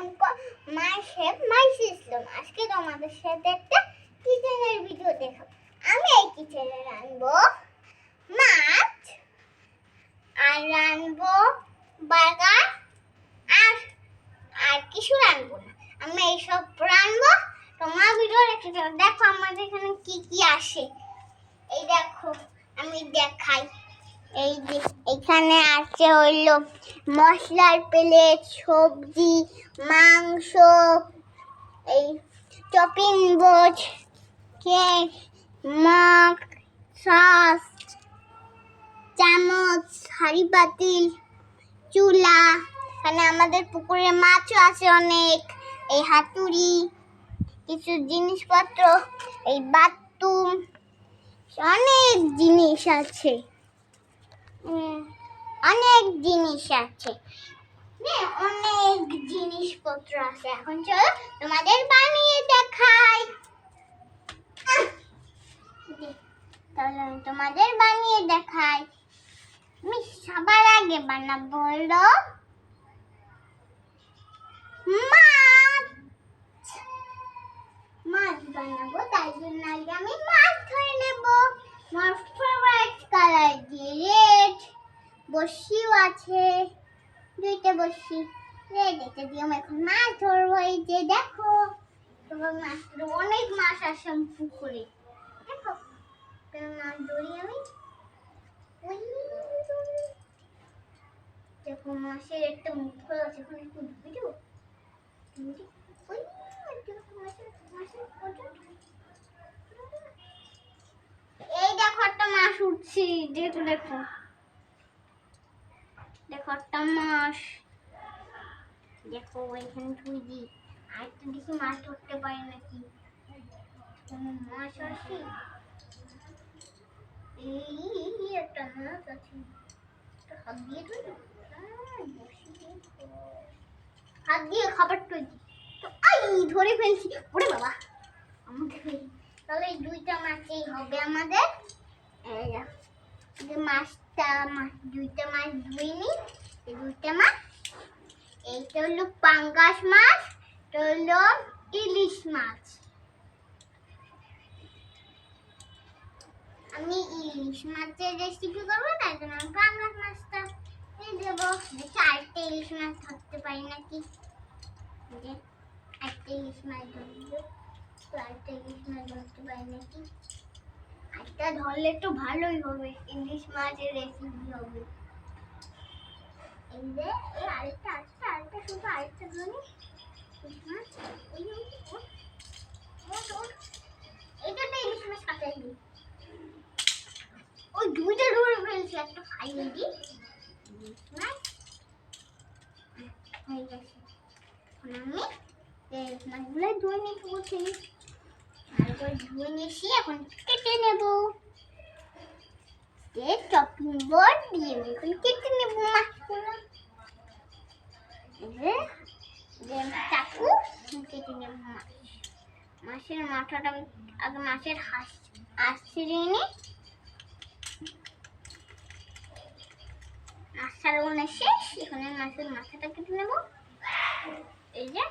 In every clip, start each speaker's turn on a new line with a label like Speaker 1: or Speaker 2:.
Speaker 1: আসসালাম মাই শেফ মাই সিস্টেম। আজকে তোমাদের সাথে একটা কিচেনের ভিডিও দেখাবো। আমি এই কিচেনে রানবো মাছ, আর রানবো বার্গার, আর আর কিছু রানবো না। আমি এইসব রানবো তোমার ভিডিও রেখে দেখো আমাদের এখানে কি কি আসে। এই দেখো, আমি দেখাই। এই যে এখানে আছে হইল মশলার প্লেট, সবজি, মাংস, এই chopping board, cake, mug, sauce, চামচ হাঁড়ি পাতিল, চুলা, এখানে আমাদের পুকুরে মাছও আছে অনেক, এই হাতুড়ি, কিছু জিনিসপত্র, এই বাথরুম, অনেক জিনিস আছে। অনেক জিনিস আছে। অনেক জিনিসপত্র আছে। এখন চলো তোমাদের বানিয়ে দেখাই! তাহলে আমি তোমাদের বানিয়ে দেখাই। আমি সবার আগে বানাবো হলো মাছ। মাছ বানাবো, তাই জন্য আগে আমি মাছ ধরে নেব। ফেভারিট কালার দিয়ে রেড বসিও আছে, দুইটা বসি রেড এটা দিয়ে আমি এখন মাছ ধরবো, এই যে দেখো। তোমার মাছ। অনেক মাছ আসে পুকুরে। দেখো মাছ ধরি আমি। দেখো, মাছের একটা মুখ খোলা আছে ওখানে একটু ওই মাছের মাছের এই দেখো একটা মাছ উঠছি দেখো দেখো। দেখো একটা মাছ। দেখো এখানে দি। আর একটু দেখি মাছ ধরতে পারি নাকি। মাছ আসে? এই একটা মাছ আছে। হাত দিয়ে বসি দিয়ে হাত দিয়ে খাবার তৈরি তো আই, ধরে ফেলছি। ওরে বাবা, আমাকে তাহলে এই দুইটা মাছই হবে আমাদের। যে মাছটা, মাছ, দুইটা মাছ ধুয়ে নি এই দুইটা মাছ। এইটা হলো পাঙ্গাস মাছ, এটা হলো ইলিশ মাছ। আমি ইলিশ মাছের রেসিপি করব, তাই জন্য আমি পাঙ্গাস মাছটা দেবো। দেখি আরেকটা ইলিশ মাছ ধরতে পারি নাকি? একটা ইলিশ মাছ ধরবো। আরেকটা ইলিশ ধরলে একটু ভালোই হবে ইলিশ মাছের রেসিপি হবে এই যে আরেকটা আরেকটা আরেকটা শুধু আরেকটা একটা হয়ে বলছি তারপর ধুয়ে নিয়েছি এখন কেটে নেব চপিং বোর্ড দিয়ে এখন কেটে নেব মাছগুলো চাকু কেটে নেব মাছ মাছের মাথাটা আমি আগে মাছের হাঁস হাঁস ছিঁড়িয়ে মাছ ছাড়ানো শেষ এখানে মাছের মাথাটা কেটে নেব এই যে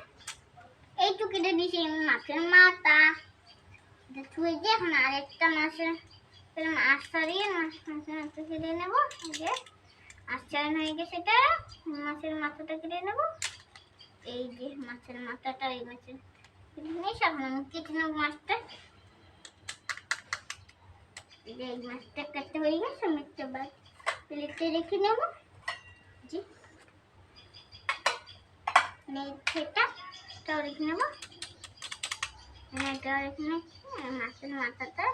Speaker 1: এইটু কেটে দিয়েছি মাছের মাথা। ধুয়ে দিয়ে এখন আরেকটা মাছের তাহলে মাছ ছাড়িয়ে মাছ মাছের মাথা কেটে নেব যে মাছ ছাড়ানো হয়ে গেছে এটা মাছের মাথাটা কেটে নেব, এই যে মাছের মাথাটা এই মাছের কেটে নিয়েছি এখন আমি কেটে নেব মাছটা। এই মাছটা কাটতে হয়ে গেছে, আমি একটা বার প্লেটে রেখে নেব। জি। সেটা এটাও রেখে নেব। এটাও রেখে আর মাছের মাথাটা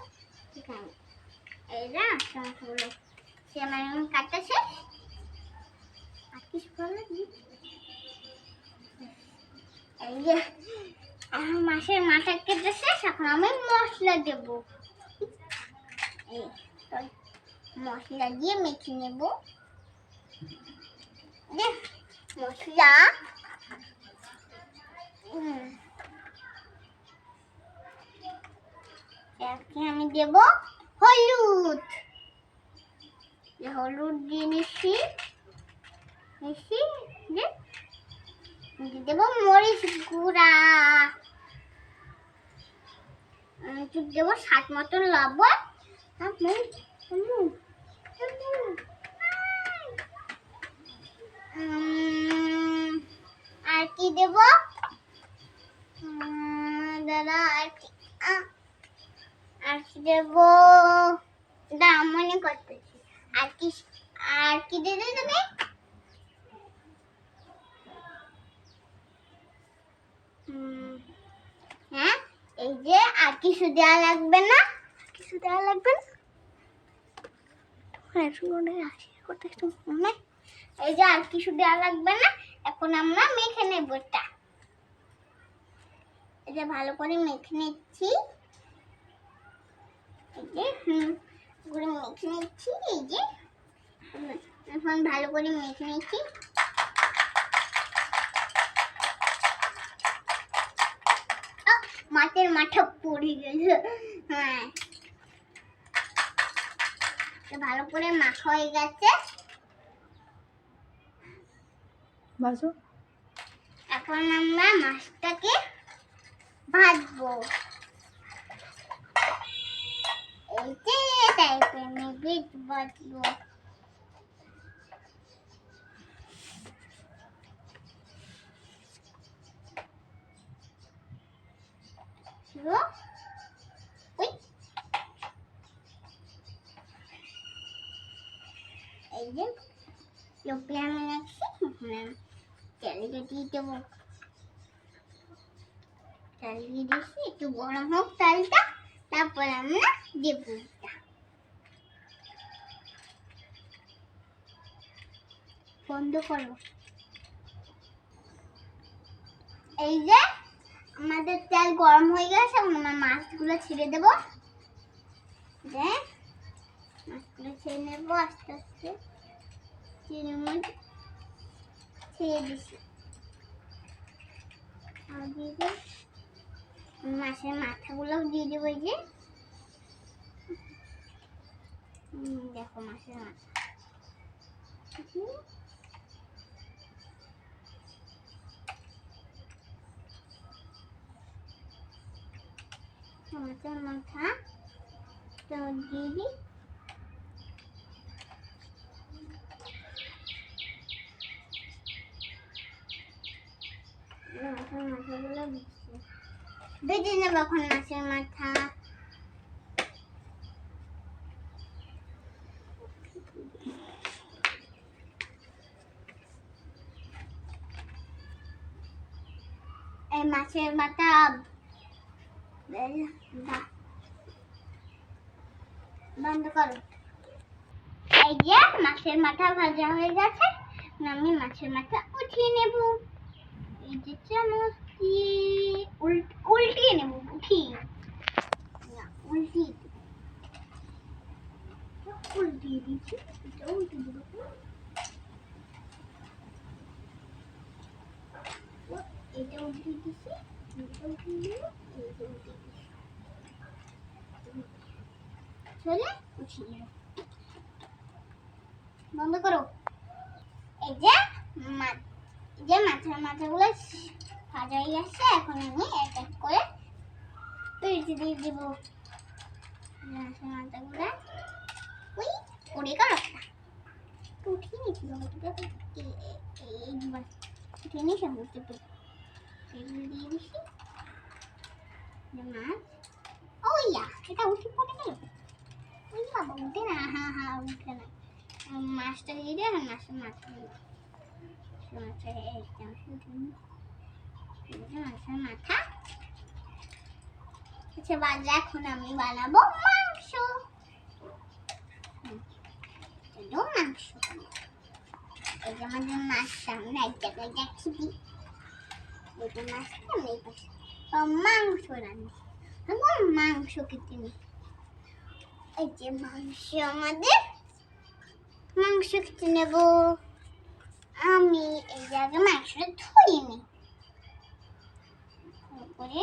Speaker 1: এখানে এই যে মাছের সে আমার এখন কাটা শেষ আর কিছু করলে এই যে আমার মাছের মাথা কেটে এখন আমি মশলা দেবো এই মশলা দিয়ে মেখে নেব মশলা হুম। এরপরে আমি দেব হলুদ। হলুদ দিয়ে নিচ্ছি নিচ্ছি দিয়ে দেবো মরিচ গুঁড়া। একটু দেবো স্বাদ মতন লবণ। আর কি দেবো? দাদা, আর কি? আর দেবো দাঁড়া মনে করতেছি। আর কি আর কি দেবে তুমি? হ্যাঁ এই যে, আর কিছু দেওয়া লাগবে না? কিছু দেওয়া লাগবে না? এই যে, আর কিছু দেওয়া লাগবে না? এখন আমরা মেখে নেব এটা। এই যে, ভালো করে মেখে নিচ্ছি। এই নিচ্ছি যে এখন ভালো করে মেখে নিচ্ছি মাছের মাথা পড়ে গেছে হ্যাঁ ভালো করে মাখা হয়ে গেছে এখন আমরা মাছটাকে ভাজবো এই যে টাইপের মেঘে ভাজবো শুরু ওই এই যে লোকে আমি রাখছি এখানে চালিয়ে দিয়ে দেবো চালিয়ে দিচ্ছি একটু গরম হোক চালটা তারপর আমরা দেবো বন্ধ করো। এই যে আমাদের তেল গরম হয়ে গেছে আমরা মাছগুলো ছেড়ে দেবো। যে মাছগুলো ছেড়ে নেব আস্তে আস্তে। ছেড়ে মধ্যে ছেড়ে দিছি। মাছের মাথাগুলো দিয়ে দেবো যে। দেখো মাছের মাথা। হুম। মাছের মাথা তো দিয়ে দিই মাছের মাথাগুলো দিচ্ছি বেঁধে নেব এখন মাছের মাথা এই মাছের মাথা এই বা- বন্ধ করো। এই যে মাছের মাথা ভাজা হয়ে গেছে। আমি মাছের মাথা উঠিয়ে নেব। এই যে চামচ দিয়ে উল্ট উল্টিয়ে নেব, উঠিয়ে। উল্টিয়ে উল্টিয়ে দিচ্ছি, এটা উল্টিয়ে দেবো। এটা উল্টিয়ে দিচ্ছি। চলে উঠিয়ে বন্ধ করো এই যে মাছ যে মাছের মাথাগুলো ভাজা হয়ে গেছে এখন আমি এক এক করে পেঁচে দিয়ে দেবো মাছের মাথাগুলো ওই ওরে কারকটা উঠিয়ে নিয়েছি বাবাটা এইবার উঠিয়ে নিয়ে সমস্ত দিয়ে মাছ ও ইয়া উঠে পড়ে গেল উঠে না হ্যাঁ হ্যাঁ মাছটা দিয়ে দিয়ে মাছের মাথা। মাছের মাথা আচ্ছা বাজে এখন আমি বানাবো মাংস মাংস এই যে আমাদের মাছটা আমরা এক জায়গায় রাখি যে মাছটা এই পাশে মাংস রান্না আমরা মাংস কেটে নিই এই যে মাংস আমাদের মাংস কেটে নেব আমি এই জায়গায় মাংসটা ধুয়ে নিই তারপরে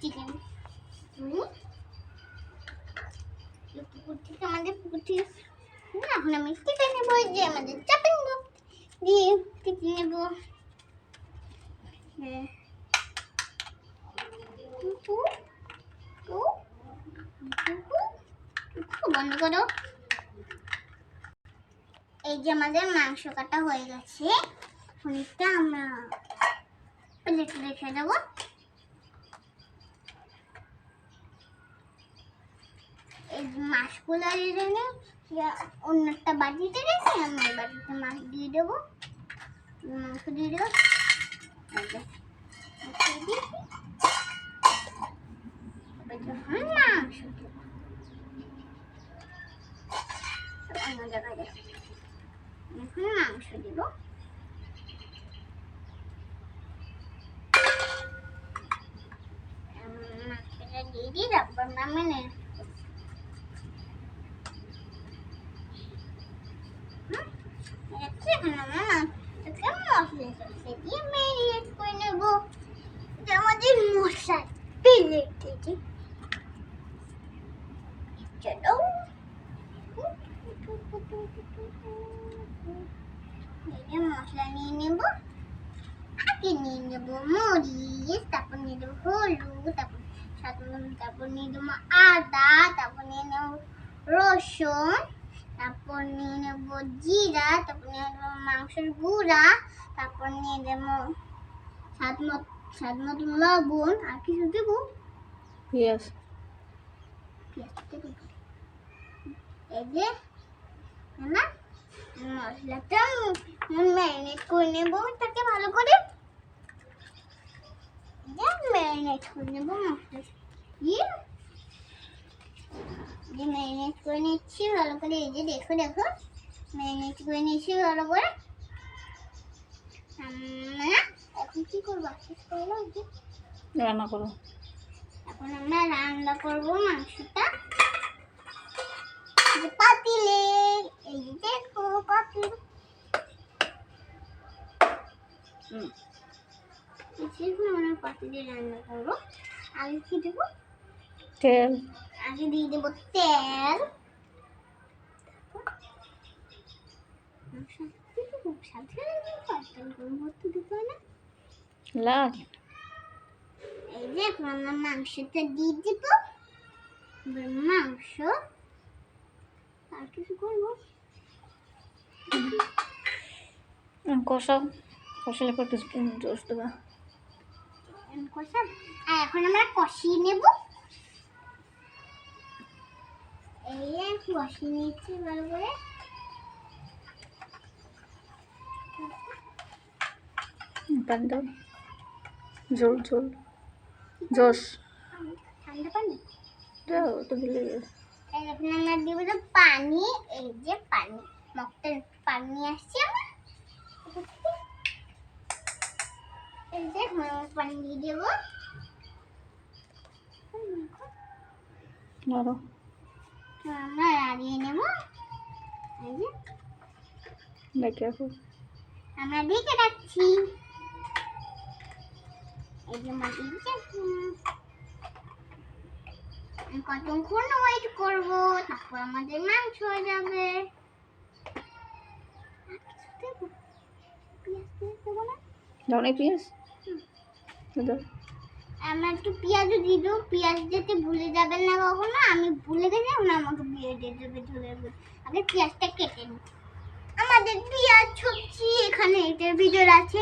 Speaker 1: চিকেন পুকুর থেকে আমাদের পুকুর থেকে এখন আমি কেটে নেব যে আমাদের চাপিং দিয়ে কেটে নেব। বন্ধ করো এই যে আমাদের মাংস কাটা হয়ে গেছে। পনিরটা আমরা প্লেটে রেখে দেবো। এই মাছগুলো এনে অন্যটা বাটিতে রেখে আমি এই বাটিতে মাছ দিয়ে দেবো। মাংস দিয়ে দেবো। এই যে, মাছ দিয়ে দিয়েছি। এবার যখন মাংস দেবো অন্য জায়গায় রেখে দিই। এখন মাংস দিব উম, মাংসটা দিয়ে দিই তারপর নামে আমাদের মশাই প্লেটে দিই চলো এই যে মশলা নিয়ে নেব আগে নিয়ে নেব মরিচ তারপর নিয়ে দেবো হলুদ তারপর সাত তারপর নিয়ে দেবো আদা তারপর নিয়ে নেব রসুন তারপর নিয়ে নেব জিরা তারপর নিয়ে নেব স্বাদ মতো লবণ আর কিছু দেবো
Speaker 2: পেঁয়াজ
Speaker 1: এই যে না মশলাটা ম্যারিনেট করে নেব তাকে ভালো করে। ম্যারিনেট করে নেব মশলা দিয়ে যে ম্যারিনেট করে নিচ্ছি ভালো করে এই যে দেখো দেখো। ম্যারিনেট করে নিচ্ছি ভালো করে। আমরা কি করব? শেষ এই যে
Speaker 2: রান্না করো।
Speaker 1: এখন আমরা রান্না করব মাংসটা। যে পাতিলে এই দেখো পাতিল।
Speaker 2: হুম।
Speaker 1: আমরা পাতিলে রান্না করব। আগে কি দেবো?
Speaker 2: তেল।
Speaker 1: আগে দিয়ে দেবো তেল। সাথে তেল গরম করতে দিতে হয় না?
Speaker 2: লাগে
Speaker 1: এই যে আমরা মাংসটা দিয়ে দিব মাংস আর কিছু করব
Speaker 2: কষাও কষালে পর কিছু জোস দেবা
Speaker 1: আর এখন আমরা কষিয়ে নেব এই কষিয়ে নিচ্ছি ভালো করে
Speaker 2: পানি দাও ঝোল ঝোল জোস। তো
Speaker 1: এখন আমরা দিব তো পানি এই যে পানি। পানি আসছে এই যে পানি দিয়ে দেবো।
Speaker 2: ধরো
Speaker 1: আমরা নাড়িয়ে নেব।
Speaker 2: দেখে
Speaker 1: আমরা দেখে রাখছি। কতক্ষণ ওয়েট করব তারপর আমাদের মাংস হয়ে যাবে না?
Speaker 2: দাও না পেঁয়াজ। দাও।
Speaker 1: একটু পেঁয়াজও দিয়ে দেবো। পেঁয়াজ দিতে ভুলে যাবেন না কখনো। আমি ভুলে গেলে না আমাকে পেঁয়াজ দিয়ে দেবে ধরে। আগে পেঁয়াজটা কেটে নিই। আমাদের পেঁয়াজ, সবজি এখানে, এটার ভিতর আছে।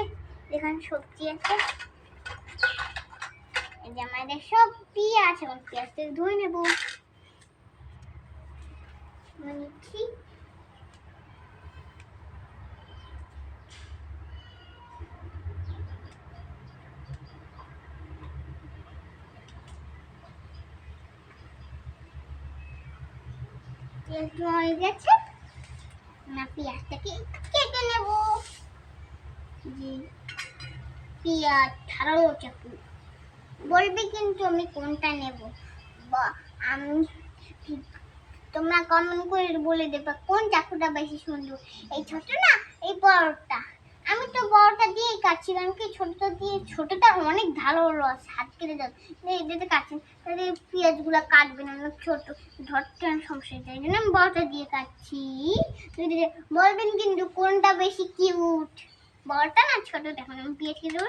Speaker 1: এখানে সবজি আছে। এই যে আমাদের সব পেঁয়াজ এখন পেঁয়াজটা ধুয়ে নেব। নিচ্ছি ধোয়া হয়ে গেছে। আমরা পেঁয়াজটাকে কেটে নেব। জি পেঁয়াজ, ধারালো চাকু। বলবে কিন্তু আমি কোনটা নেব? আমি তোমরা কমেন্ট করে বলে দেবে কোন চাকুটা বেশি সুন্দর? এই ছোট না, এই বড়টা। আমি তো বড়টা দিয়েই কাটছি কারণ কি ছোটটা দিয়ে, ছোটটা অনেক ধারালো রস হাত কেটে যাবে এটাতে কাটছি তাহলে পেঁয়াজগুলো কাটবে না ছোট। ধরতে সমস্যা যায় জন্য আমি বড়টা দিয়ে কাটছি। বলবেন কিন্তু কোনটা বেশি কিউট বড়টা না ছোটটা এখন আমি পেঁয়াজ কেটে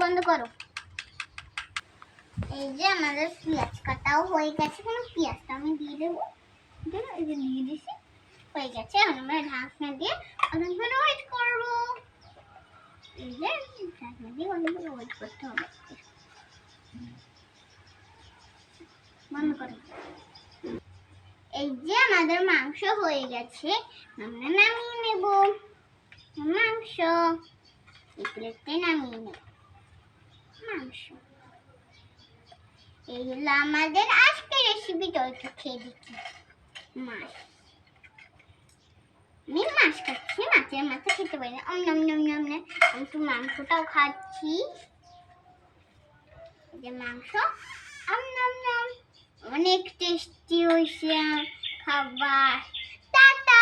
Speaker 1: বন্ধ করো। এই যে আমাদের পেঁয়াজ কাটাও হয়ে গেছে, কেন পেঁয়াজটা আমি দিয়ে দেবো। দিয়ে দিছি, হয়ে গেছে। আমরা ঢাকনা দিয়ে অনেকক্ষণ ওয়েট করব। এই যে ঢাকনা দিয়ে অনেকক্ষণ ওয়েট করতে হবে। বন্ধ করো। এই যে আমাদের মাংস হয়ে গেছে, আমরা নামিয়ে নেব। মাংস। এই প্লেটে নামিয়ে নেব মাংস এই হলো আমাদের আজকের রেসিপি তো একটু খেয়ে দিচ্ছি মাছ আমি মাছ খাচ্ছি মাছের মাথা খেতে পারি না অম নম নম নম নম আমি একটু মাংসটাও খাচ্ছি যে মাংস আম নম নম অনেক টেস্টি হয়েছে খাবার টাটা